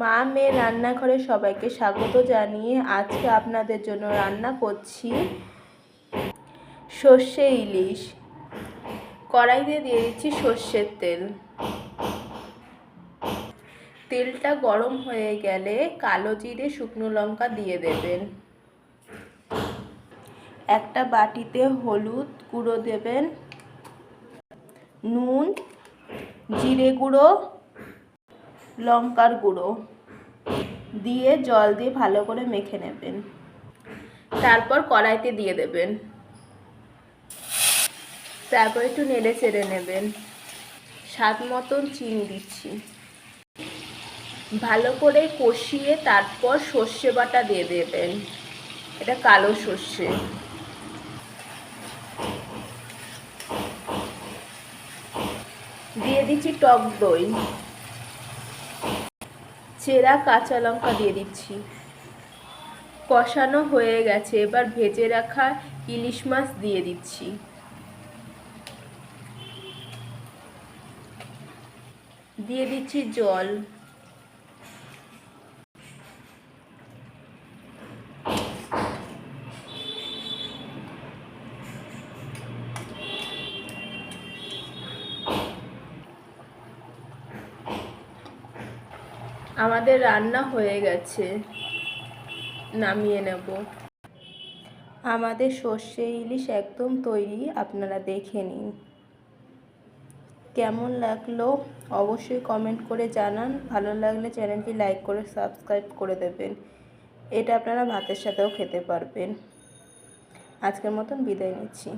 মা মেয়ে রান্নাঘরে সবাইকে স্বাগত জানিয়ে আজকে আপনাদের জন্য রান্না করছি সর্ষে ইলিশ। কড়াইতে দিয়ে দিচ্ছি সর্ষের তেল। তেলটা গরম হয়ে গেলে কালো জিরে, শুকনো লঙ্কা দিয়ে দেবেন। একটা বাটিতে হলুদ গুঁড়ো দেবেন। নুন, জিরে গুঁড়ো লঙ্কার গুঁড়ো দিয়ে জল দিয়ে ভালো করে মেখে নেবেন। তারপর কড়াইতে দিয়ে দেবেন। তারপর একটু নেড়ে চেড়ে নেবেন। স্বাদ মতন চিনি দিচ্ছি। ভালো করে কষিয়ে তারপর সর্ষে বাটা দিয়ে দেবেন। এটা কালো সর্ষে। দিয়ে দিচ্ছি টক দই। চেরা কাঁচা লঙ্কা দিয়ে দিচ্ছি। কষানো হয়ে গেছে, এবার ভেজে রাখা ইলিশ মাছ দিয়ে দিচ্ছি। দিয়ে দিচ্ছি জল। আমাদের রান্না হয়ে গেছে। নামিয়ে নেব। আমাদের সর্ষে ইলিশ একদম তৈরি, আপনারা দেখে নিন। কেমন লাগল অবশ্যই কমেন্ট করে জানান। ভালো লাগলে চ্যানেলটি লাইক করে সাবস্ক্রাইব করে দেবেন। এটা আপনারা ভাতের সাথেও খেতে পারবেন। আজকের মতন বিদায় নিচ্ছি।